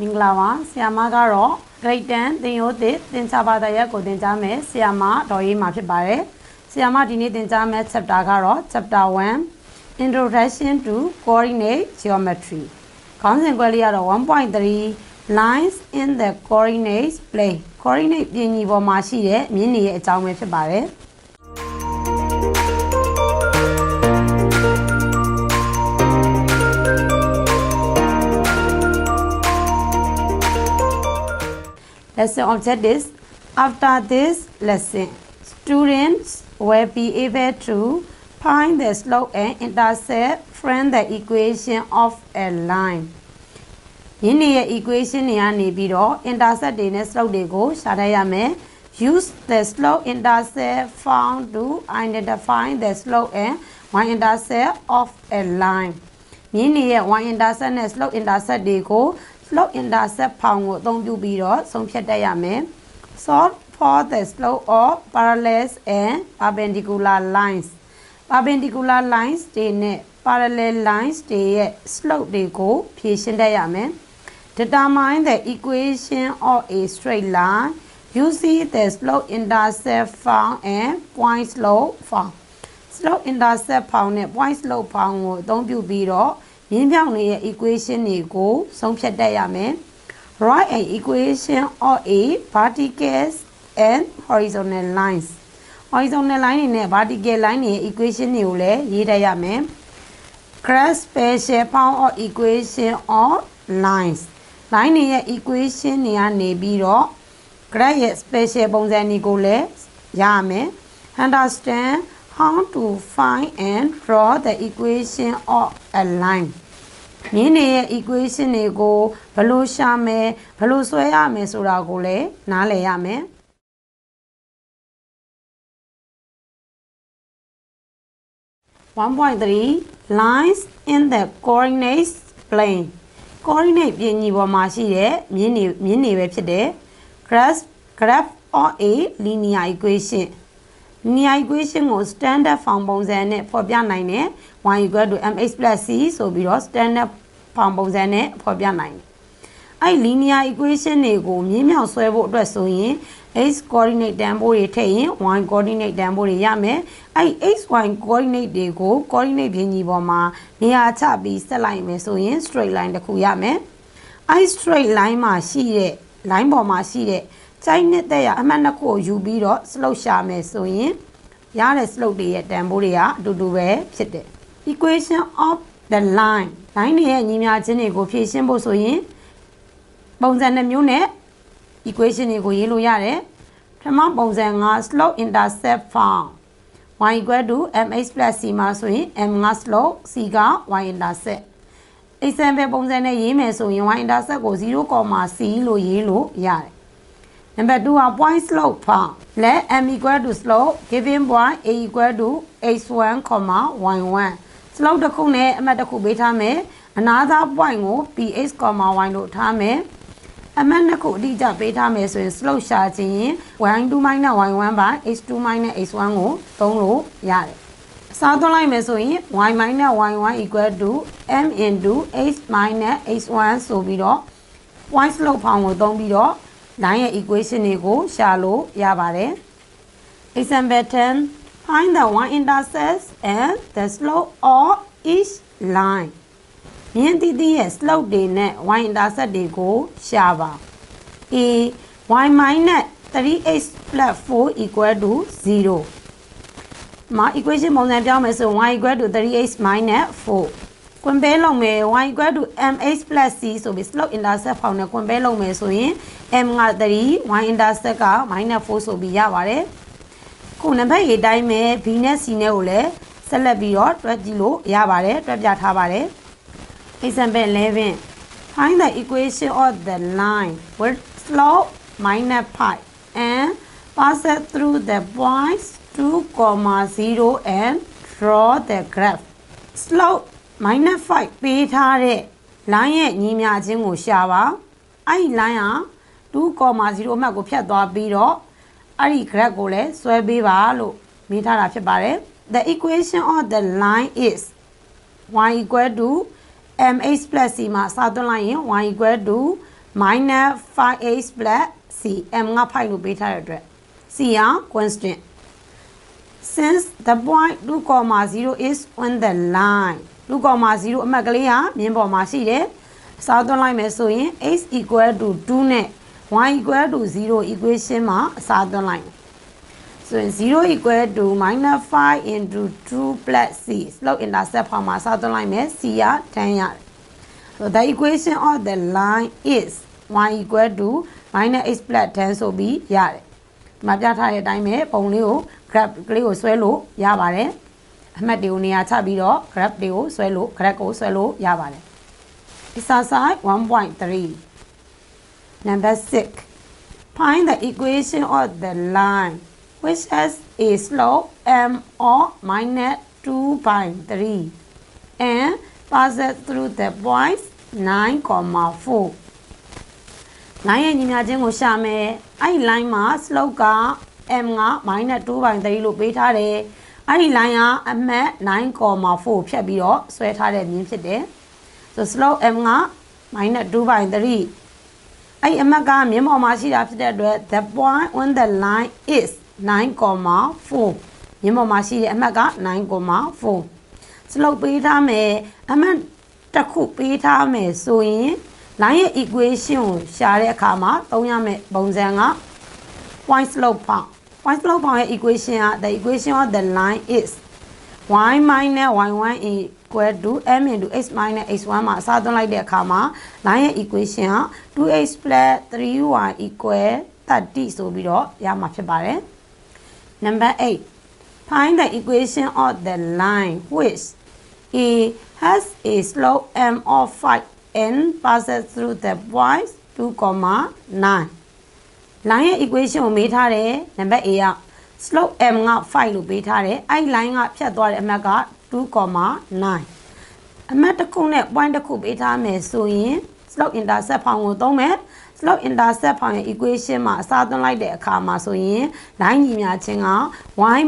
မင်္ဂလာပါဆရာမကတော့ grade 10သင်ရိုးသစ်သင်္ချာဘာသာရပ်ကိုသင်ကြားမယ်ဆရာမဒေါ်ရေးမှာဖြစ်ပါတယ်ဆရာမဒီနေ့သင်ကြားမယ့် chapter ကတော့ chapter 1 introduction to coordinate geometry ခေါင်းစဉ်ခွဲလေးကတော့1.3 lines in the coordinate plane coordinate ပြင်ညီပေါ်မှာရှိတဲ့မြင်းနေရဲ့အကြောင်းပဲဖြစ်ပါတယ် lesson objectives after this lesson students will be able to find the slope and intercept from the equation of a line ယင်းနေရဲ့ equation တွေကနေပြီးတော့ intercept တွေနဲ့ slope တွေကိုရှာတတ်ရမယ် use the slope intercept found to identify the slope and y intercept of a line မြင်းနေရဲ့ y intercept နဲ့ slope intercept တွေကို slope intercept ဖောင်ကိုအသုံးပြုပြီးတော့ဆုံးဖြတ်တတ်ရမယ် solve for the slope of parallel and perpendicular lines perpendicular lines တွေနဲ့ parallel lines တွေရဲ့ slope တွေကိုဖြေရှင်းတတ်ရမယ် determine the equation of a straight line using the slope intercept found and point slope found slope intercept found နဲ့ point slope found ကိုအသုံးပြုပြီးတော့ မြင်းပြောင်းနေရဲ့ equation တွေကိုဆုံးဖြတ်တတ်ရမယ် write an equation of a vertical and horizontal lines horizontal line တွေနဲ့ vertical line တွေရဲ့ equation တွေကိုလည်းရေးတတ်ရမယ် graph special form of equation of lines line တွေရဲ့ equation တွေကနေပြီးတော့ graph ရဲ့ special ပုံစံတွေကိုလည်းရရမယ် understand how to find and draw the equation of a line မြင်းနေရဲ့ equation တွေကိုဘယ်လိုရှာမယ်ဘယ်လိုဆွဲရမယ်ဆိုတာကိုလည်းနားလည်ရမယ်1.3 lines in the coordinates plane coordinate ပြင်ညီပေါ်မှာရှိတဲ့မြင်းနေမြင်းနေပဲဖြစ်တဲ့ graph graph of a linear equation linear equation ကို standard form ပုံစံနဲ့ဖော်ပြနိုင်တယ် y mx c ဆိုပြီးတော့ standard form ပုံစံနဲ့ဖော်ပြနိုင်တယ်အဲ့ linear equation တွေကိုမြင်းမြောင်ဆွဲဖို့အတွက်ဆိုရင် x coordinate တန်ဖိုးတွေထည့်ရင် y coordinate တန်ဖိုးတွေရမယ်အဲ့ x y coordinate တွေကို coordinate ပြင်ကြီးပေါ်မှာနေရာချပြီးဆက်လိုက်မယ်ဆိုရင် straight line တစ်ခုရမယ်အဲ့ straight line မှာရှိတဲ့ line ပေါ်မှာရှိတဲ့ ကျိုင်းနဲ့တဲ့ရအမှတ်နှစ်ခုကိုယူပြီးတော့ slope ရှာမယ်ဆိုရင်ရတဲ့ slope တွေရဲ့တန်ဖိုးတွေကအတူတူပဲဖြစ်တယ် equation of the line line တွေရဲ့ညီမျှခြင်းတွေကိုဖြည့်ရှင်းဖို့ဆိုရင်ပုံစံနှမျိုးနဲ့ equation တွေကိုရေးလို့ရတယ်ပထမပုံစံက slope intercept found y equal to mx c မှာဆိုရင် m က slope c က y intercept example ပုံစံနဲ့ရေးမယ်ဆိုရင် y intercept ကို 0, c လို့ရေးလို့ရတယ် Number 2က point slope found let m equal to slope given point a equal to x1, y1 slope တစ်ခုနဲ့အမှတ်တစ်ခုပေးထားမယ်အနားသား point ကို px, y လို့ထားမယ်အမှတ်နှစ်ခုအတိအကျပေးထားမယ်ဆိုရင် slope ရှာခြင်းရင် y2 y1 by x2 x1 ကိုသုံးလို့ရတယ်။စားသွင်းလိုက်မယ်ဆိုရင် y y1 equal to m into x x1 ဆိုပြီးတော့ point slope ဖောင်ကိုသုံးပြီးတော့ line ရဲ့ equation တွေကိုရှာလို့ရပါတယ်။ Example 10 find the one intercept and the slope of each line မြင်းတီးတီးရဲ့ slope တွေနဲ့ y intercept တွေကိုရှာပါ a y minus 3x plus 4 equal to 0မှာ equation ပုံစံပြောင်းမယ်ဆို y equal to 3x minus 4 ကွန်ပဲလုပ်မယ် y equal to mx plus c ဆိုပြီး slope intercept ဖောင်နဲ့ကွန်ပဲလုပ်မယ်ဆိုရင် m က3 y intercept က minus 4ဆိုပြီးရပါတယ်ခုနံပါတ်ရေးတိုင်းမဲ့ b နဲ့ c နဲ့ကိုလည်းဆက်လက်ပြီးတော့တွက်ကြည့်လို့ရပါတယ်တွက်ပြထားပါတယ် Example 11. Find the equation of the line with slope minus 5 and pass it through the points 2, 0 and draw the graph. Slope minus 5ပေးထားတဲ့ line ရဲ့ညီမျှခြင်းကိုရှာပါ။အဲ့ဒီ line ဟာ2.0အမှတ်ကိုဖြတ်သွားပြီးတော့အဲ့ဒီ graph ကိုလည်းဆွဲပေးပါလို့မေးထားတာဖြစ်ပါတယ်။ The equation of the line is y equal to mx plus c မှာစသွင်းလိုက်ရင် y equal to minus 5h plus c m က5လို့ပေးထားတဲ့အတွက် c က constant since the point 2,0 is on the line 2,0အမှတ်ကလေးဟာမြင်းပေါ်မှာရှိတယ်အစားသွင်းလိုက်မယ်ဆိုရင် x equal to 2နဲ့ y equal to 0 equation မှာအစားသွင်းလိုက်မယ်ဆိုရင်0 equal to minus 5 into 2 plus c slope intercept ဖောင်မှာအစားသွင်းလိုက်မယ် c က10ရတယ် so the equation of the line is y equal to minus x plus 10ဆိုပြီးရတယ်ဒီမှာပြထားတဲ့အတိုင်းပဲပုံလေးကို graph ကလေးကိုဆွဲလို့ရပါတယ် အမှတ်တွေကိုနေရာချပြီးတော့ graph တွေကိုဆွဲလို့ graph ကိုဆွဲလို့ရပါတယ် exercise 1.3 number 6 find the equation of the line which has a slope m or minus 2 by 3 and passes through the points 9, 4 line ရဲ့ညီမျှခြင်းကိုရှာမယ်အဲ့ဒီ line မှာ slope က m က -2/3 လို့ပေးထားတယ် အဲ့ဒီ line ကအမှတ်9.4ဖြတ်ပြီးတော့ဆွဲထားတဲ့မြင်းဖြစ်တယ်ဆို slope m က -2/3 အဲ့အမှတ်ကမြင်းပေါ်မှာရှိတာဖြစ်တဲ့အတွက် the point on the line is 9.4မြင်းပေါ်မှာရှိတဲ့အမှတ်က9.4 slope ပေးထားမယ်အမှတ်တစ်ခုပေးထားမယ်ဆိုရင် line ရဲ့ equation ကိုရှာတဲ့အခါမှာသုံးရမယ့်ပုံစံက point slope form point slope form ရဲ့ equation က the equation of the line is y minus y1 equal to m into x minus x1 မှာအစားသွင်းလိုက်တဲ့အခါမှာ line ရဲ့ equation က 2x plus 3y equal 30ဆိုပြီးတော့ရမှာဖြစ်ပါတယ် number 8 find the equation of the line which a has a slope m of 5 n passes through the points 2,9 Line ရဲ့ equation ကိုမေးထားတယ်နံပါတ် A က slope m က5လို့ပေးထားတယ်အဲ့ line ကဖြတ်သွားတဲ့အမှတ်က2,9အမှတ်တစ်ခုနဲ့ point တစ်ခုပေးထားမယ်ဆိုရင် slope intercept ဖောင်ကိုသုံးမယ် slope intercept ဖောင်ရဲ့ equation မှာအစားသွင်းလိုက်တဲ့အခါမှာဆိုရင် line ညီမျှခြင်းက y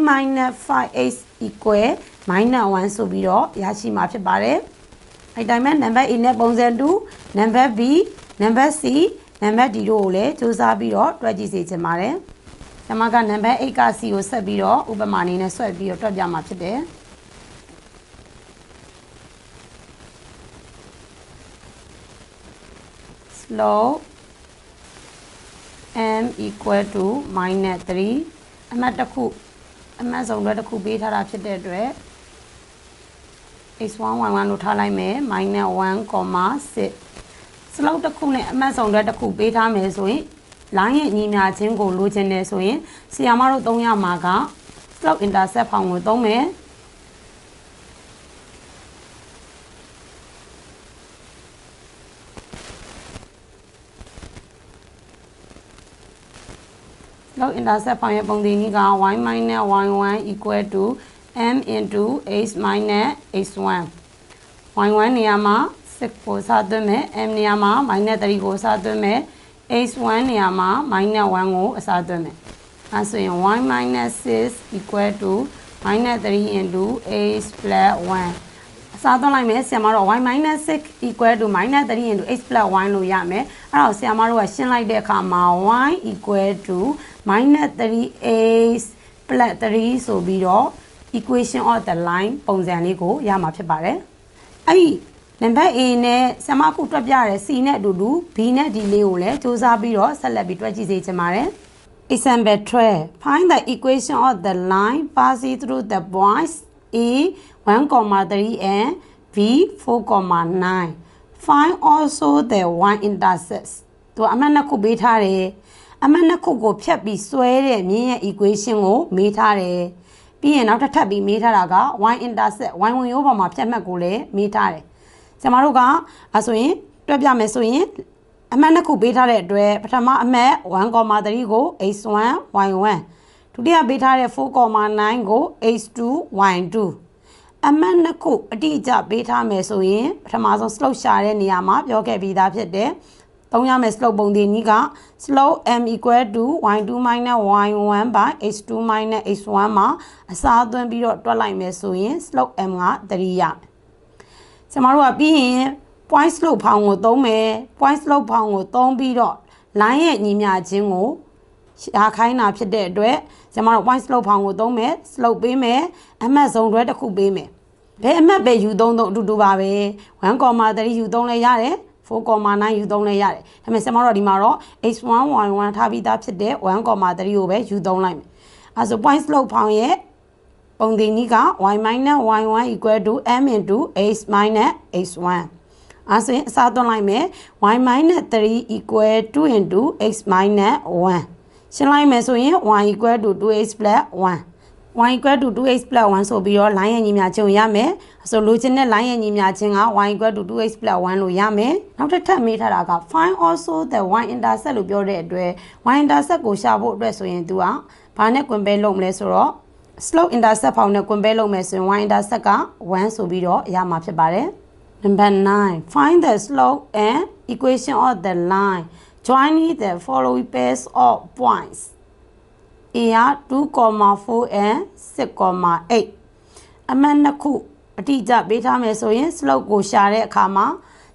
5x equal -1 ဆိုပြီးတော့ရရှိမှာဖြစ်ပါတယ်အဲ့တိုင်းမဲ့နံပါတ် A နဲ့ပုံစံ2နံပါတ် B နံပါတ် C နံပါတ် D တို့ကိုလည်းစူးစမ်းပြီးတော့တွက်ကြည့်စေချင်ပါတယ်။ကျွန်မကနံပါတ်8က C ကိုဆက်ပြီးတော့ဥပမာအနေနဲ့ဆွဲပြီးတော့တွက်ပြမှာဖြစ်တယ်။ slope m equal to -3 အမှတ်တစ်ခုအမှတ်ဆုံးတွက်တစ်ခုပေးထားတာဖြစ်တဲ့အတွက် x1 y1 လို့ထားလိုက်မယ် -1,6 slope တစ်ခုနဲ့အမှတ်ဆုံးတွက်တစ်ခုပေးထားမယ်ဆိုရင် line ရဲ့ညီမျှခြင်းကိုလိုချင်တယ်ဆိုရင်ဆီယာမတို့သုံးရမှာက slope intercept ဖောင်ကိုသုံးမယ် log intercept ဖောင်ရဲ့ပုံသဏ္ဍာန်က y minus y1 equal to m into h minus h1 y1 နေရာမှာ 6ကိုစသွင်းမယ် m နေရာမှာ minus 3ကိုစသွင်းမယ် h1 နေရာမှာ minus 1ကိုအစားသွင်းမယ်အဲဆိုရင် y minus 6 equal to minus 3 into h plus 1စားသွင်းလိုက်မယ်ဆရာမတို့ y minus 6 equal to minus 3 into x plus 1လို့ရမယ်အဲ့တော့ဆရာမတို့ကရှင်းလိုက်တဲ့အခါမှာ y equal to minus 3x plus 3ဆိုပြီးတော့ equation of the line ပုံစံလေးကိုရမှာဖြစ်ပါတယ်အဲ့ဒီ နံပါတ် A နဲ့ဆရာမခုတွက်ပြရဲ C နဲ့အတူတူ B နဲ့ D လေးကိုလည်းစူးစမ်းပြီးတော့ဆက်လက်ပြီးတွက်ကြည့်စေချင်ပါတယ် Example 12 Find the equation of the line passing through the points A 1,3 and B 4,9 Find also the one intercepts သူအမှတ်နှစ်ခုပေးထားတယ်အမှတ်နှစ်ခုကိုဖြတ်ပြီးဆွဲတဲ့မြင်းရဲ့ equation ကိုမေးထားတယ်ပြီးရင်နောက်တစ်ထပ်ပြီးမေးထားတာက y intercept y ဝင်ရိုးပေါ်မှာဖြတ်မှတ်ကိုလည်းမေးထားတယ် ကျမတို့ကအဲဆိုရင်တွက်ပြမယ်ဆိုရင်အမှတ်နှစ်ခုပေးထားတဲ့အတွက်ပထမအမှတ်1.3ကို x1 y1 ဒုတိယပေးထားတဲ့4.9ကို h2 y2 အမှတ်နှစ်ခုအတိအကျပေးထားမယ်ဆိုရင်ပထမဆုံး slope ရှာတဲ့နေရာမှာပြောခဲ့ပြီးသားဖြစ်တယ်သုံးရမယ့် slope ပုံသဏ္ဍာန်က slope m equal to y2 minus y1 by h2 minus h1 မှာအစားသွင်းပြီးတော့တွက်လိုက်မယ်ဆိုရင် slope m က3ရမယ် ကျမတို့ကပြီးရင် point slope ဖောင်ကိုသုံးမယ် point slope ဖောင်ကိုသုံးပြီးတော့ line ရဲ့ညီမျှခြင်းကိုရှာခိုင်းတာဖြစ်တဲ့အတွက်ကျွန်တော်တို့ point slope ဖောင်ကိုသုံးမယ် slope ပေးမယ်အမှတ်စုံတွဲတစ်ခုပေးမယ်ဘယ်အမှတ်ပဲယူသုံးသုံးအတူတူပါပဲ1.3ယူသုံးလဲရတယ်4.9ယူသုံးလဲရတယ်ဒါပေမဲ့ကျွန်တော်တို့ဒီမှာတော့ x1 y1 ထားပြီးသားဖြစ်တဲ့1.3ကိုပဲယူသုံးလိုက်မယ်အဲဆို point slope ဖောင်ရဲ့ ပုံသင်နည်းက y y1 equal to m into x x1 အဲဆိုရင်အစားသွင်းလိုက်မယ် y 3 equal to into x 1ရှင်းလိုက်မယ်ဆိုရင် y equal to 2x 1 y equal to 2x 1ဆိုပြီးတော့ line ရဲ့ညီမျှခြင်းကိုရမယ်ဆိုလိုချင်တဲ့ line ရဲ့ညီမျှခြင်းက y equal to 2x 1လို့ရမယ်နောက်တစ်ထပ်မေးထားတာက find also the y intercept လို့ပြောတဲ့အတွက် y intercept ကိုရှာဖို့အတွက်ဆိုရင် तू ကဘာနဲ့ compare လုပ်မလဲဆိုတော့ slope intercept ဖောင်နဲ့ compare လုပ်မယ်ဆိုရင် y intercept က1ဆိုပြီးတော့ရမှာဖြစ်ပါတယ် Number 9. Find the slope and equation of the line joining the following pairs of points. A 2,4 and 6,8. အမှန်နှစ်ခုအတိအကျပေးထားမယ်ဆိုရင် slope ကိုရှာတဲ့အခါမှာ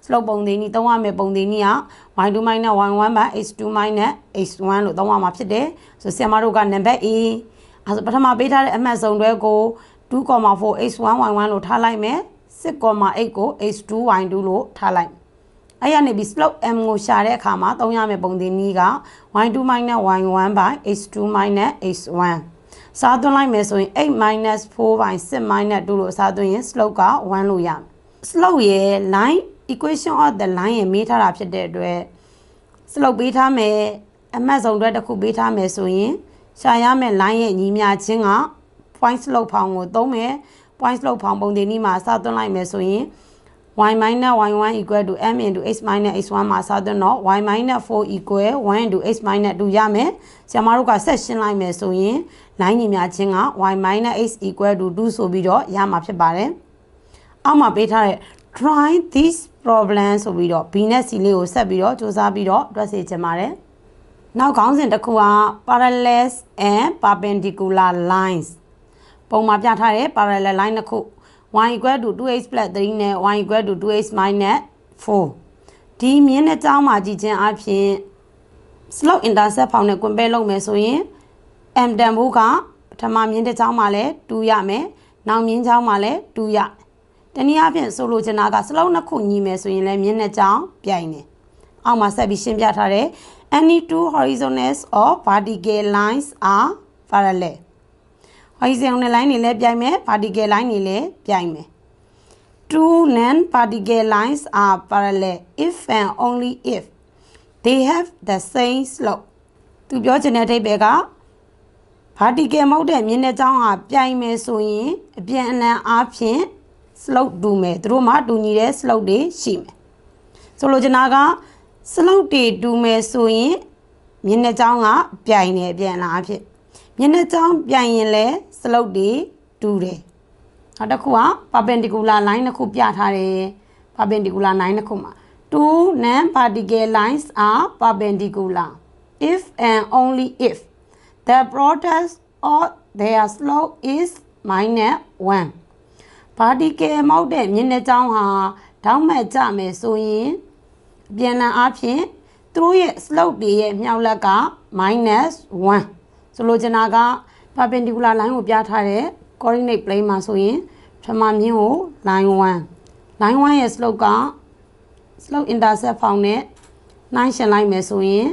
slope ပုံသင်နည်းသုံးရမယ်ပုံသင်နည်းက y2 y1 by h2 h1 လို့သုံးရမှာဖြစ်တယ်ဆိုဆရာမတို့က number A အဲဆိုပထမပေးထားတဲ့အမှတ်စုံတွဲကို2,4 h1 y1 လို့ထားလိုက်မယ်6.8ကို h2y2 လို့ထားလိုက်အဲ့ရနေပြီး slope m ကိုရှာတဲ့အခါမှာသုံးရမယ့်ပုံသင်နည်းက y2 y1 by h2 h1 စားသွင်းလိုက်မယ်ဆိုရင်8 4 by 6 2လို့စားသွင်းရင် slope က1လို့ရမယ် slope ရဲ့ line equation of the line ရဲ့မေးထားတာဖြစ်တဲ့အတွက် slope ပေးထားမယ်အမှတ်စုံအတွက်တစ်ခုပေးထားမယ်ဆိုရင် ရှာရမယ့် line ရဲ့ညီမျှခြင်းက point slope ဖောင်ကိုသုံးမယ် point slope ဖောင်ပုံတင်နည်းမှာစသွင်းလိုက်မယ်ဆိုရင် y minus y1 equal to m into x minus x1 မှာစသွင်းတော့ y minus 4 equal 1 into x minus 2ရမယ်ဆရာမတို့ကဆက်ရှင်းလိုက်မယ်ဆိုရင် line ညီများချင်းက y minus x equal to 2ဆိုပြီးတော့ရမှာဖြစ်ပါတယ်အောက်မှာပေးထားတဲ့ try this problem ဆိုပြီးတော့ b နဲ့ c လေးကိုဆက်ပြီးတော့စူးစမ်းပြီးတော့တွက်စေချင်ပါတယ် နောက်ခေါင်းစဉ်တစ်ခုက parallels and perpendicular lines ပုံမှာပြထားတဲ့ parallel line တစ်ခု y equal to 2x 3နဲ့ y equal to 2x 4ဒီမြင်းတဲ့ကြောင်းမှာကြည့်ခြင်းအပြင် slope intercept ဖောင်နဲ့ compare လုပ်မယ်ဆိုရင် m တန်ဖိုးကပထမမြင်းတဲ့ကြောင်းမှာလည်း2ရမယ်နောက်မြင်းကြောင်းမှာလည်း2ရတနည်းအားဖြင့်ဆိုလိုချင်တာက slope နှစ်ခုညီမယ်ဆိုရင်လည်းမြင်းတဲ့ကြောင်းပြိုင်တယ်အောက်မှာဆက်ပြီးရှင်းပြထားတယ် any two horizontals or vertical lines are parallel horizontal line တွေလည်းပြိုင်မယ် vertical line တွေလည်းပြိုင်မယ် two non vertical lines are parallel if and only if they have the same slope သူပြောချင်တဲ့အဓိပ္ပာယ်က vertical မဟုတ်တဲ့မြင်းတဲ့ကြောင်းဟာပြိုင်မယ်ဆိုရင်အပြန်အလှန်အားဖြင့် slope တူမယ်သူတို့မှာတူညီတဲ့ slope တွေရှိမယ်ဆိုလိုချင်တာက slope တွေတူမယ်ဆိုရင်မြင်းတဲ့ကြောင်းကပြိုင်နေအပြန်အလှန်အားဖြင့်မျက်နှာကြောင်းပြန်ရင်လဲစလုတ်တွေတူတယ်နောက်တစ်ခုက perpendicular line တစ်ခုပြထားတယ် perpendicular line တစ်ခုမှာ two non vertical lines are perpendicular if and only if the product of their slope is minus 1 vertical မဟုတ်တဲ့မျက်နှာကြောင်းဟာထောက်မှတ်ကြမယ်ဆိုရင် ပြန်လည်အားဖြင့်သူတို့ရဲ့ slope တွေရဲ့မြောက်လက်က -1 ဆိုလိုချင်တာက perpendicular line ကိုပြထားတဲ့ coordinate plane မှာဆိုရင်ပထမမြင်းကို line 1 line 1ရဲ့ slope က slope intercept ဖောင်နဲ့နှိုင်းရှင်းလိုက်မယ်ဆိုရင်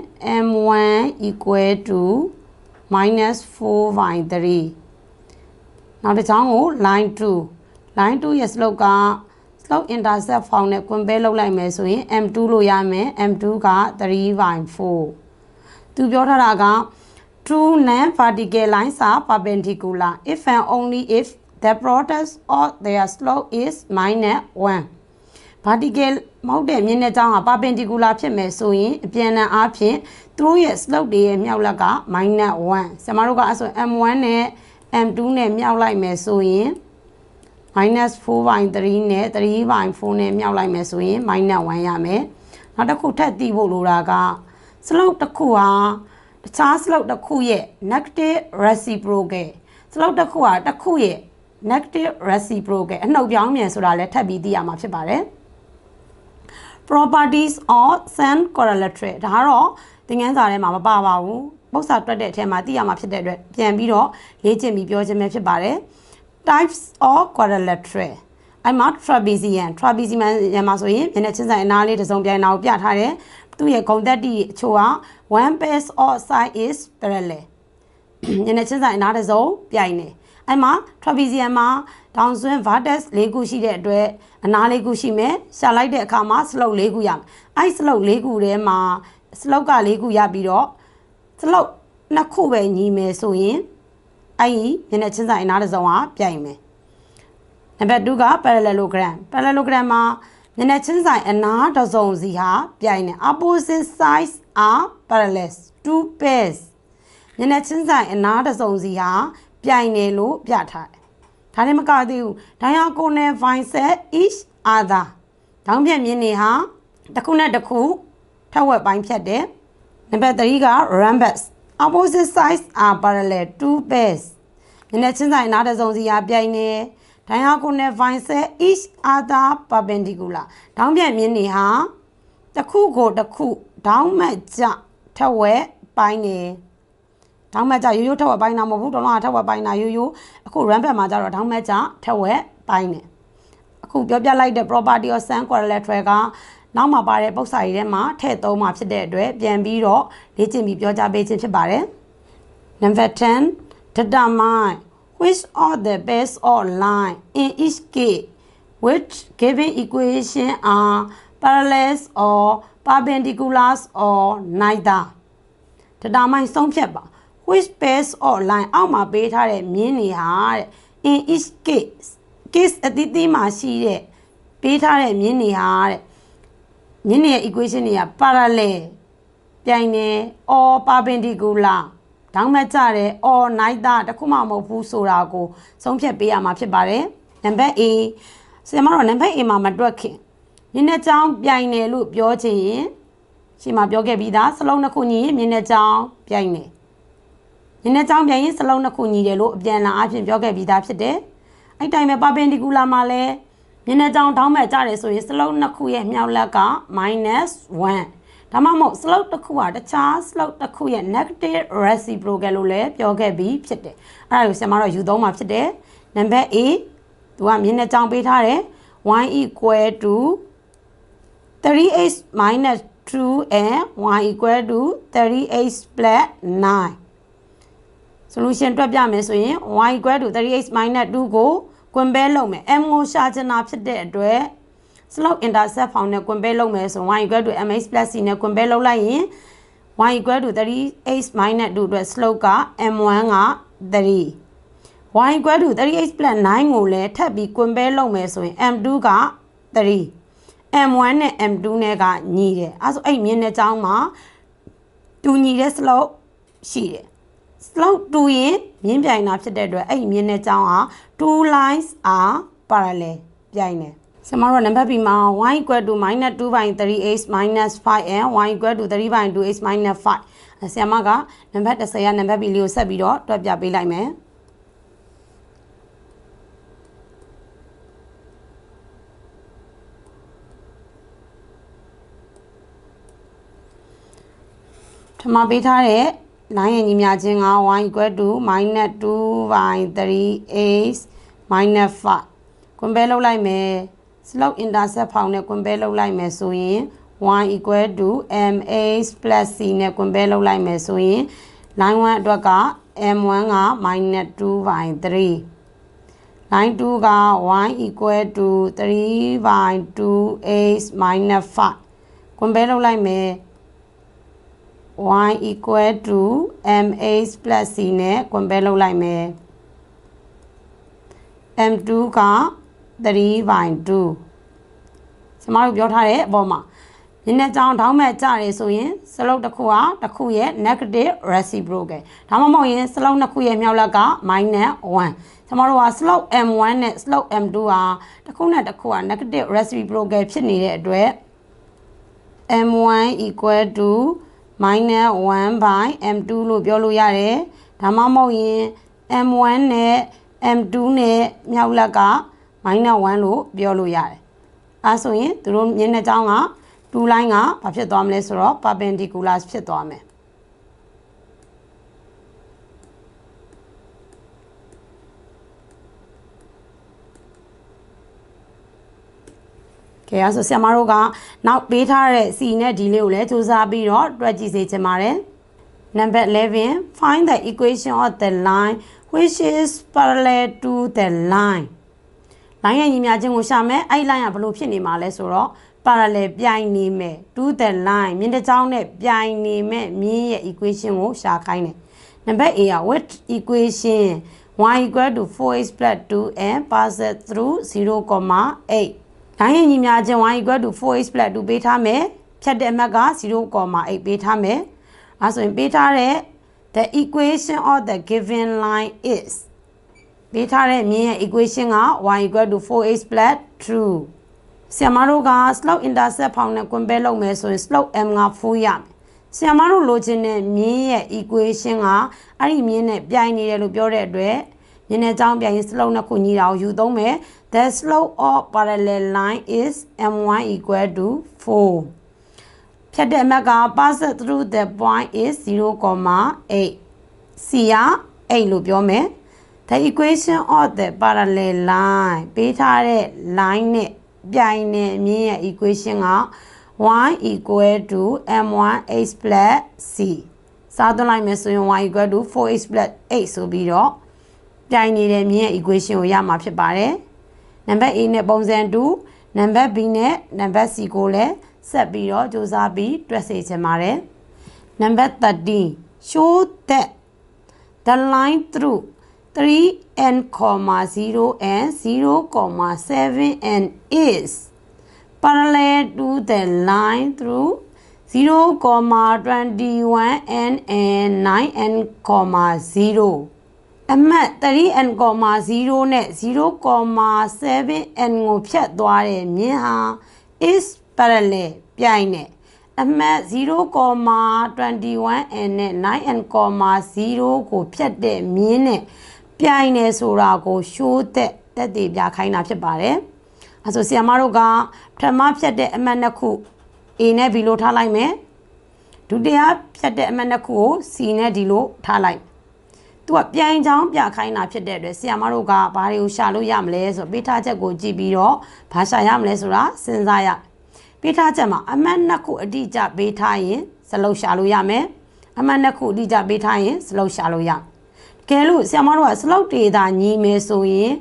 m1 equal to minus 4 by 3နောက်တစ်ချောင်းကို line 2 line 2ရဲ့ slope က slope intercept ဖောင်နဲ့ compare လုပ်လိုက်မယ်ဆိုရင် m2 လို့ရမယ် m2 က3 by 4သူပြောထားတာက Two non-vertical lines are perpendicular if and only if the product of their slope is minus 1. vertical မဟုတ်တဲ့မြင်းတဲ့ကြောင်းက perpendicular ဖြစ်မယ်ဆိုရင်အပြန်အလှန်အားဖြင့်သူတို့ရဲ့ slope တွေရဲ့မြောက်လက်က minus 1ဆရာမတို့ကအဲ့ဆို m1 နဲ့ m2 နဲ့မြောက်လိုက်မယ်ဆိုရင် minus 4/3နဲ့3/4နဲ့မြောက်လိုက်မယ်ဆိုရင် minus 1ရမယ်နောက်တစ်ခုထပ်သိဖို့လိုတာက slope တစ်ခုဟာတခြား slope တစ်ခုရဲ့ negative reciprocal slope တစ်ခုဟာတစ်ခုရဲ့ negative reciprocal အနှုတ်ပြောင်းမြန်ဆိုတာလည်းထပ်ပြီးသိရမှာဖြစ်ပါတယ် properties of sun correlatory ဒါကတော့သင်ခန်းစာထဲမှာမပါပါဘူးပု္ပ္ပစာတွက်တဲ့အထက်မှာသိရမှာဖြစ်တဲ့အတွက်ပြန်ပြီးတော့လေ့ကျင့်ပြီးပြောခြင်းပဲဖြစ်ပါတယ် types of quadrilateral အဲ့မှာ trapezium trapezium ရမှာဆိုရင်မျက်နှာချင်းဆိုင်အနားလေးတစ်စုံပြိုင်တာကိုပြထားတယ်သူ့ရဲ့ဂုံတက်တီအချို့က one pair of side is parallel ညနေချင်းဆိုင်အနားတစ်စုံပြိုင်နေအဲ့မှာ trapezium မှာ down swing vertex ၄ခုရှိတဲ့အတွက်အနား၄ခုရှိမယ်ရှာလိုက်တဲ့အခါမှာ slope ၄ခုရမယ်အဲ့ slope ၄ခုထဲမှာ slope က၄ခုရပြီးတော့ slope နှစ်ခုပဲညီမယ်ဆိုရင် အဲ့ဒီညနေချင်းဆိုင်အနားတစ်စုံကပြိုင်မယ်နံပါတ်2က parallelogram parallelogram မှာညနေချင်းဆိုင်အနားတစ်စုံစီဟာပြိုင်တယ် opposite sides are parallel two pairs ညနေချင်းဆိုင်အနားတစ်စုံစီဟာပြိုင်တယ်လို့ပြထားတယ်။ဒါနဲ့မကသေးဘူး။ diagonal vices each other ဒေါင်းပြက်မြင်းတွေဟာတစ်ခုနဲ့တစ်ခုထက်ဝက်ပိုင်းဖြတ်တယ်။နံပါတ်3က rhombus opposite sides are parallel two pairs ညနေချင်းဆိုင်အနားတစ်စုံစီဟာပြိုင်တယ် diagonal vices each other perpendicular ဒေါင်းပြက်မြင်းတွေဟာတစ်ခုကိုတစ်ခုဒေါင်းမှတ်ကြထက်ဝက်ပိုင်းနေဒေါင်းမက်ကြရိုးရိုးထက်ဝက်ပိုင်းတာမဟုတ်ဘူးတော်တော်ထက်ဝက်ပိုင်းတာရိုးရိုးအခု run back မှာကြတော့ဒေါင်းမက်ကြထက်ဝက်ပိုင်းနေအခုပြောပြလိုက်တဲ့ property of sun quadrilateral က နောက်မှာပါတဲ့ပု္ပ္ပစာကြီးထဲမှာထည့်သုံးမှာဖြစ်တဲ့အတွက်ပြန်ပြီးတော့လေ့ကျင့်ပြီးပြောကြားပေးခြင်းဖြစ်ပါတယ် number 10 determine which of the base or line in each case which given equation are parallels or perpendiculars or neither တဒါမိုင်းဆုံးဖြတ်ပါ which base or line အောက်မှာပေးထားတဲ့မြင်းတွေဟာတဲ့ in each case case အသီးသီးမှာရှိတဲ့ပေးထားတဲ့မြင်းတွေဟာတဲ့ မြင်းတွေရဲ့ equation တွေက parallel ပြိုင်နေ or perpendicular ဒေါင်းမကျတဲ့ or neither တခုမှမဟုတ်ဘူးဆိုတာကိုဆုံးဖြတ်ပေးရမှာဖြစ်ပါတယ်နံပါတ် A ဆရာမတော့နံပါတ် A မှာမတွက်ခင်မြင်းနဲ့ချောင်းပြိုင်တယ်လို့ပြောချင်ရင်ရှင်းမှာပြောခဲ့ပြီးသားစလုံးနှစ်ခုညီရင်မြင်းနဲ့ချောင်းပြိုင်တယ်မြင်းနဲ့ချောင်းပြိုင်ရင်စလုံးနှစ်ခုညီတယ်လို့အပြန်အလှန်အဖြစ်ပြောခဲ့ပြီးသားဖြစ်တယ်အဲ့တိုင်းပဲ perpendicular မှာလည်း မျက်နှာကြောင်ထောင်းမဲ့ကြတယ်ဆိုရင် slope နှစ်ခုရဲ့မြောက်လက်က -1 ဒါမှမဟုတ် slope တစ်ခုဟာတခြား slope တစ်ခုရဲ့ negative reciprocal လို့လည်းပြောခဲ့ပြီးဖြစ်တယ်အဲ့ဒါကိုဆရာမတို့ယူသုံးမှာဖြစ်တယ်နံပါတ် A သူကမျက်နှာကြောင်ပေးထားတယ် y equal to 3x minus 2 and y equal to 3x plus 9 solution တွက်ပြမယ်ဆိုရင် y equal to 3x minus 2ကို ကွန်ပဲလုပ်မယ် m ကိုရှာချင်တာဖြစ်တဲ့အတွက် slope intercept ဖောင်နဲ့ကွန်ပဲလုပ်မယ်ဆို y equal to mx plus c နဲ့ကွန်ပဲလုပ်လိုက်ရင် y equal to 3x minus 2အတွက် slope က m1 က3 y equal to 3x plus 9ကိုလည်းထပ်ပြီးကွန်ပဲလုပ်မယ်ဆိုရင် m2 က3 m1 နဲ့ m2 နဲ့ကညီတယ်အဲဆိုအဲ့မြင်းတဲ့ကြောင်းမှာတူညီတဲ့ slope ရှိတယ် slope တူရင်မြင်းပြိုင်တာဖြစ်တဲ့အတွက်အဲ့ဒီမြင်းနဲ့ကြောင်းဟာ two lines are parallel ပြိုင်တယ်ဆရာမတို့နံပါတ် B မှာ y equal to -2 by 3x minus 5 and y equal to 3 by 2x minus 5ဆရာမကနံပါတ်10ရနံပါတ် B လေးကိုဆက်ပြီးတော့တွက်ပြပေးလိုက်မယ်ထမပေးထားတဲ့ လိုင်းရဲ့ညီမျှခြင်းက y equal to -2 by 3x minus 5ကွန်ပဲလုပ်လိုက်မယ် slope intercept ဖောင်နဲ့ကွန်ပဲလုပ်လိုက်မယ်ဆိုရင် y equal to mx plus c နဲ့ကွန်ပဲလုပ်လိုက်မယ်ဆိုရင် line 1အတွက်က m1 က -2 by 3 line 2က y equal to 3 by 2x minus 5ကွန်ပဲလုပ်လိုက်မယ် y equal to mh plus c နဲ့ကွန်ပဲလုပ်လိုက်မယ် m2 က3 by 2ကျမတို့ပြောထားတဲ့အပေါ်မှာညနေကြောင်ထောင်းမဲ့ကြတယ်ဆိုရင်စလုံးတစ်ခုဟာတစ်ခုရဲ့ negative reciprocal ဒါမှမဟုတ်ရင်စလုံးနှစ်ခုရဲ့မြောက်လက်က minus 1ကျမတို့က slope m1 နဲ့ slope m2 ဟာတစ်ခုနဲ့တစ်ခုဟာ negative reciprocal ဖြစ်နေတဲ့အတွက် m1 equal to minus 1 by m2 လို့ပြောလို့ရတယ်ဒါမှမဟုတ်ရင် m1 နဲ့ m2 နဲ့မြောက်လက်က minus 1လို့ပြောလို့ရတယ်အဲဆိုရင်သူတို့မျက်နှာကြောင်းက2 line ကဘာဖြစ်သွားမလဲဆိုတော့ perpendicular ဖြစ်သွားမယ် ကဲအဲဆိုဆရာမတို့ကနောက်ပေးထားတဲ့ C နဲ့ D လေးကိုလည်းစူးစမ်းပြီးတော့တွက်ကြည့်စေချင်ပါတယ် Number 11 find the equation of the line which is parallel to the line line ရဲ့ညီမျှခြင်းကိုရှာမယ်အဲ့ line ကဘယ်လိုဖြစ်နေမှာလဲဆိုတော့ parallel ပြိုင်နေမယ် to the line မြင်းတစ်ချောင်းနဲ့ပြိုင်နေမဲ့မြင်းရဲ့ equation ကိုရှာခိုင်းတယ် Number A က what equation y equal to 4x plus 2n passes through 0,8 တိုင်းရင်ညီများခြင်း y equal to 4x plus 2ပေးထားမယ်ဖြတ်တဲ့အမှတ်က0,8ပေးထားမယ်အဲဆိုရင်ပေးထားတဲ့ the equation of the given line is ပေးထားတဲ့မြင်းရဲ့ equation က y equal to 4x plus 2ဆရာမတို့က slope intercept ဖောင်နဲ့ compare လုပ်မယ်ဆိုရင် slope m က4ရမယ်ဆရာမတို့လိုချင်တဲ့မြင်းရဲ့ equation ကအဲ့ဒီမြင်းနဲ့ပြိုင်နေတယ်လို့ပြောတဲ့အတွက်မြင်းနဲ့အကြောင်းပြိုင်ရင် slope နှစ်ခုညီတာကိုယူသုံးမယ် the slope of parallel line is m1 equal to 4 ဖြတ်တဲ့အမှတ်က pass through the point is 0,8 c က8လို့ပြောမယ် the equation of the parallel line ပေးထားတဲ့ line နဲ့ပြိုင်နေမြင်းရဲ့ equation က1 equal to m1h plus c စားသွင်းလိုက်မယ်ဆိုရင် y equal to 4h plus 8ဆိုပြီးတော့ပြိုင်နေတဲ့မြင်းရဲ့ equation ကိုရမှာဖြစ်ပါတယ် နံပါတ် A နဲ့ပုံစံ2နံပါတ် B နဲ့နံပါတ် C ကိုလည်းဆက်ပြီးတော့စူးစမ်းပြီးတွက်စေချင်ပါတယ်နံပါတ်13 show that the line through 3n, 0 and 0, 7n is parallel to the line through 0, 21n and 9n, 0 အမှတ် 3n, 0 နဲ့ 0,7n ကိုဖြတ်သွားတဲ့မြင်းဟာ is parallel ပြိုင်နဲ့အမှတ် 0,21n နဲ့ 9n, 0 ကိုဖြတ်တဲ့မြင်းနဲ့ပြိုင်နေဆိုတာကိုရှိုးသက်တက်တည်ပြခိုင်းတာဖြစ်ပါတယ်။အဲဆိုဆီယမတို့ကပထမဖြတ်တဲ့အမှတ်နှစ်ခု A နဲ့ B လို့ထားလိုက်မယ်။ဒုတိယဖြတ်တဲ့အမှတ်နှစ်ခုကို C နဲ့ D လို့ထားလိုက်။ သူကပြိုင်ချောင်းပြခိုင်းတာဖြစ်တဲ့အတွက်ဆီယမတို့ကဘာတွေကိုရှာလို့ရမလဲဆိုပေးထားချက်ကိုကြည့်ပြီးတော့ဘာရှာရမလဲဆိုတာစဉ်းစားရပေးထားချက်မှာအမှတ်နှစ်ခုအတိအကျပေးထားရင်စလုံးရှာလို့ရမယ်။အမှတ်နှစ်ခုအတိအကျပေးထားရင်စလုံးရှာလို့ရမယ်ကဲလို့ဆရာမတို့ကစလုတ်တွေသာညီမယ်ဆိုရင်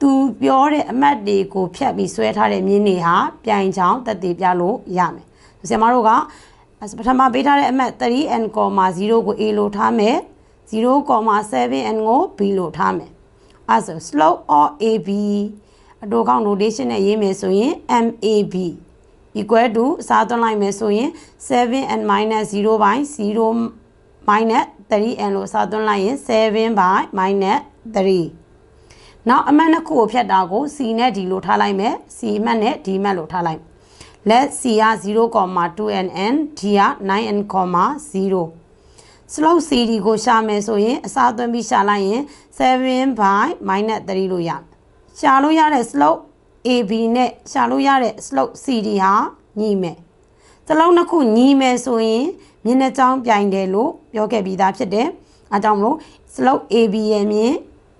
သူပြောတဲ့အမှတ်တွေကိုဖြတ်ပြီးဆွဲထားတဲ့မြင်းတွေဟာပြိုင်ချောင်းတက်တည်ပြလို့ရမယ်ဆရာမတို့ကပထမပေးထားတဲ့အမှတ် 3n, 0 ကို a လို့ထားမယ် 0.7n ကို b လို့ထားမယ်အဲဆို slope of ab အတူကောင်း notation နဲ့ရေးမယ်ဆိုရင် mab equal to အစားသွင်းလိုက်မယ်ဆိုရင် 7n 0 by 0 minus 3n လို့စာသွင်းလိုက်ရင်7 by minus 3နောက်အမှတ်နှစ်ခုကိုဖြတ်တာကို c နဲ့ d လို့ထားလိုက်မယ် c မှတ်နဲ့ d မှတ်လို့ထားလိုက်လက် c က 0.2nn d က 9n, 0 slope cd ကိုရှာမယ်ဆိုရင်အစားသွင်းပြီးရှာလိုက်ရင်7 by minus 3လို့ရရှာလို့ရတဲ့ slope ab နဲ့ရှာလို့ရတဲ့ slope cd ဟာညီမယ်စလုံးနှစ်ခုညီမယ်ဆိုရင်မျက်နှာကြောင်းပြိုင်တယ်လို့ပြောခဲ့ပြီးသားဖြစ်တယ်။အဲကြောင့်မလို့ slope AB ရဲ့မြင်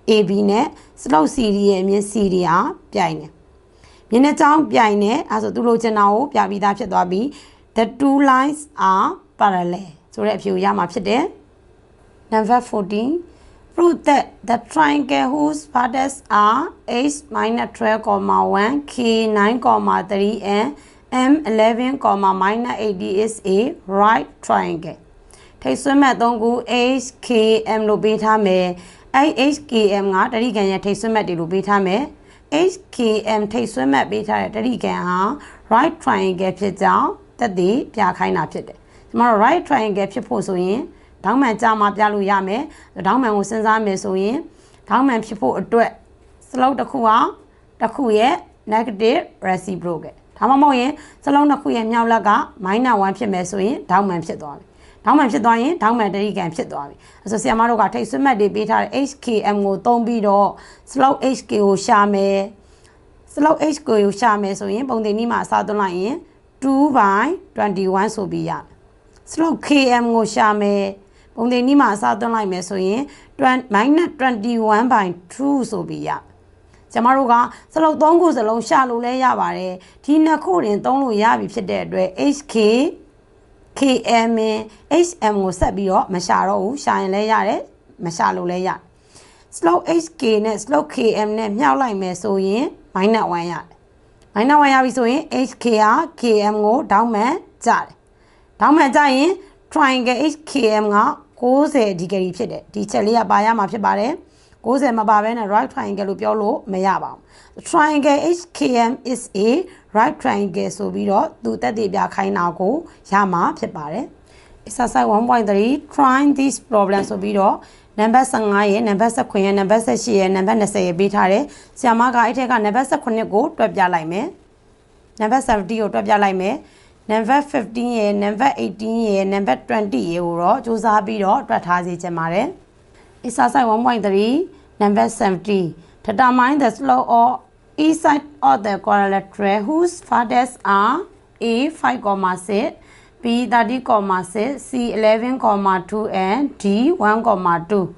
AB နဲ့ slope CD ရဲ့မြင် CD ဟာပြိုင်တယ်။မျက်နှာကြောင်းပြိုင်တယ်အဲဆိုသူလိုချင်တာကိုပြပြီးသားဖြစ်သွားပြီ။ The two lines are parallel ဆိုတဲ့အဖြေကိုရမှာဖြစ်တယ်။ Number 14 prove that the triangle whose vertices are h 12,1 k 9,3 and M11, minus 80 is a right triangle ထိတ်ဆွဲမှတ်၃ခု HKM လို့ပေးထားမယ်အဲ HKM ကတတိကံရဲ့ထိတ်ဆွဲမှတ်တွေလို့ပေးထားမယ် HKM ထိတ်ဆွဲမှတ်ပေးထားတဲ့တတိကံဟာ right triangle ဖြစ်ကြောင်းသက်သေပြခိုင်းတာဖြစ်တယ် ဒီမှာ right triangle ဖြစ်ဖို့ဆိုရင်ဒေါင်းမှန်ကြားမှာပြလို့ရမယ်ဒေါင်းမှန်ကိုစဉ်းစားမယ်ဆိုရင်ဒေါင်းမှန်ဖြစ်ဖို့အတွက် slope တစ်ခုဟာတစ်ခုရဲ့ negative reciprocal ဒါမှမဟုတ်ရင်စလုံးတစ်ခုရဲ့မြောက်လက်က -1 ဖြစ်မယ်ဆိုရင်ဒေါင်းမှန်ဖြစ်သွားပြီဒေါင်းမှန်ဖြစ်သွားရင်ဒေါင်းမှန်တရိကန်ဖြစ်သွားပြီအဲဆိုဆရာမတို့ကထိတ်ဆွတ်မှတ်တွေပေးထားတဲ့ HKM ကိုသုံးပြီးတော့ slope HK ကိုရှာမယ် slope HK ကိုရှာမယ်ဆိုရင်ပုံတင်နည်းမှာအစားသွင်းလိုက်ရင်2 by 21ဆိုပြီးရ slope km ကိုရှာမယ်ပုံသေးနီးမှာအစားသွင်းလိုက်မယ်ဆိုရင်21 by 2ဆိုပြီးရကျမတို့ကစလုံး3ခုစလုံးရှာလို့လဲရပါတယ်ဒီနှစ်ခုရင်သုံးလို့ရပြီဖြစ်တဲ့အတွက် hk km hm ကိုဆက်ပြီးတော့မရှာတော့ဘူးရှာရင်လဲရတယ်မရှာလို့လဲရ slope hk နဲ့ slope km နဲ့မြှောက်လိုက်မယ်ဆိုရင် -1 ရတယ် -1 ရပြီဆိုရင် hk က km ကိုဒေါင်းမှန်ကျတယ် ဒေါင်းမှန်ကျရင် triangle hkm က90 degree ဖြစ်တယ်ဒီချက်လေးကပါရမှာဖြစ်ပါတယ်90မပါဘဲနဲ့ right triangle လို့ပြောလို့မရပါဘူး triangle HKM is a right triangle ဆိုပြီးတော့သူတက်တည်ပြခိုင်းတာကိုရမှာဖြစ်ပါတယ် exercise 1.3 try this problem ဆိုပြီးတော့နံပါတ်15ရဲ့နံပါတ်19ရဲ့နံပါတ်18ရဲ့နံပါတ်20ရဲ့ပေးထားတယ်ဆရာမကအဲ့ထက်ကနံပါတ်18ကိုတွက်ပြလိုက်မယ်နံပါတ်70ကိုတွက်ပြလိုက်မယ် နံပါတ်15ရဲ့နံပါတ်18ရဲ့နံပါတ်20ရဲ့ကိုတော့စူးစမ်းပြီးတော့တွက်ထားစေချင်ပါတယ် exercise 1.3 number 70 determine the slope of each side of the quadrilateral whose fathers are a 5,6 b 30,6 c 11,2 and d 1,2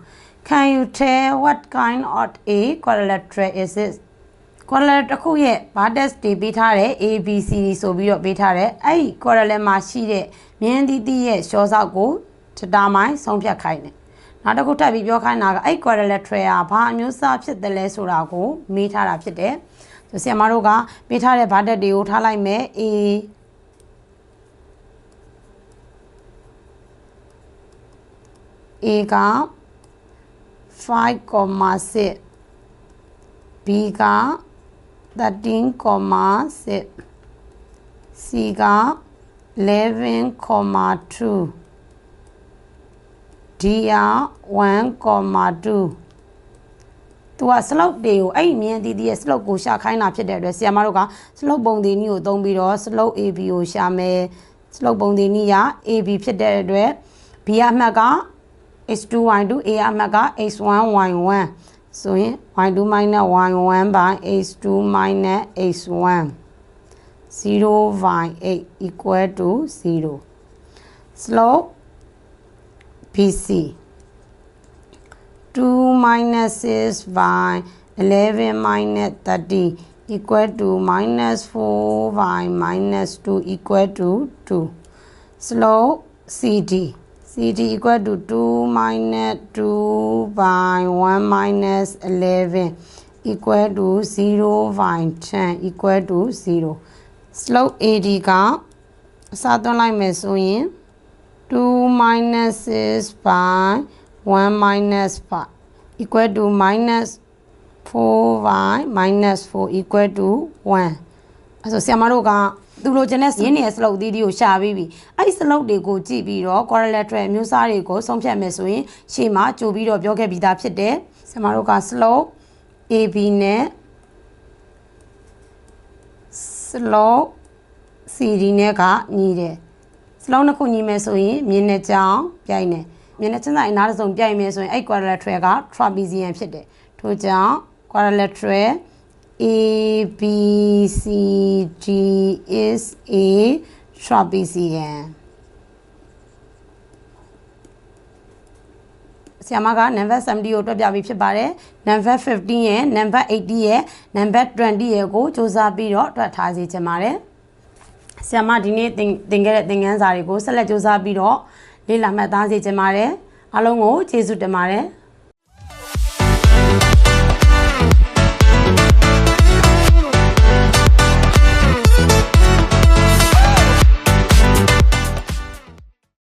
can you tell what kind of a quadrilateral is it Quadrilateral တစ်ခုရဲ့ vertex တွေပေးထားတဲ့ A B C D ဆိုပြီးတော့ပေးထားတဲ့အဲ့ဒီ quadrilateral မှာရှိတဲ့မြင်းသီးသီးရဲ့ရှောစောက်ကို determine ဆုံးဖြတ်ခိုင်းတယ်နောက်တစ်ခုထပ်ပြီးပြောခိုင်းတာကအဲ့ quadrilateral ဟာဘာအမျိုးအစားဖြစ်တယ်လဲဆိုတာကိုမေးထားတာဖြစ်တယ်ဆိုဆရာမတို့ကပေးထားတဲ့ vertex တွေကိုထားလိုက်မယ် A A က5.6 B က 13.6 C က11.2 D က1.2သူက slope တွေကိုအဲ့ဒီမြင်းတီးတီးရဲ့ slope ကိုရှာခိုင်းတာဖြစ်တဲ့အတွက်ဆရာမတို့က slope ပုံသေးနည်းကိုသုံးပြီးတော့ slope AB ကိုရှာမယ် slope ပုံသေးနည်းက AB ဖြစ်တဲ့အတွက် B အမှတ်က x2 y2 a အမှတ်က x1 y1 ဆိုရင် y2 y1 by x2 x1 0 by 8 equal to 0 slope BC 2 minus 6 by 11 minus 30 equal to minus 4 by minus 2 equal to 2 slope CD CD equal to 2 minus 2 by 1 minus 11 equal to 0 by 10 equal to 0 slope AD ကအစားသွင်းလိုက်မယ်ဆိုရင်2 minus 6 by 1 minus 5 equal to minus 4 by minus 4 equal to 1အဲဆိုဆရာမတို့က သူလိုချင်တဲ့ရင်းနေတဲ့ slope သီးသီးကိုရှာပြီးပြီအဲ့ဒီ slope တွေကိုကြည့်ပြီးတော့ quadrilateral အမျိုးအစားတွေကိုဆုံးဖြတ်မယ်ဆိုရင်ရှေ့မှာကြိုပြီးတော့ပြောခဲ့ပြီးသားဖြစ်တယ်ဆရာမတို့က slope AB နဲ့ slope CD နဲ့ကညီတယ်စလုံးတစ်ခုညီမယ်ဆိုရင်မြင်းနဲ့ကြောင်ပြိုင်တယ်မြင်းနဲ့ချင်းဆိုင်အနားတစ်စုံပြိုင်မယ်ဆိုရင်အဲ့ quadrilateral က trapezium ဖြစ်တယ်ထို့ကြောင့် quadrilateral ABCD is a trapezium ဆရာမက number 70ကိုတွက်ပြပြီးဖြစ်ပါတယ် number 15ရဲ့ number 80ရဲ့ number 20ရဲ့ကိုစူးစမ်းပြီးတော့တွက်ထားစေချင်ပါတယ်ဆရာမဒီနေ့သင်သင်ခဲ့တဲ့သင်ခန်းစာတွေကိုဆက်လက်စူးစမ်းပြီးတော့လေ့လာမှတ်သားစေချင်ပါတယ်အားလုံးကိုကျေးဇူးတင်ပါတယ်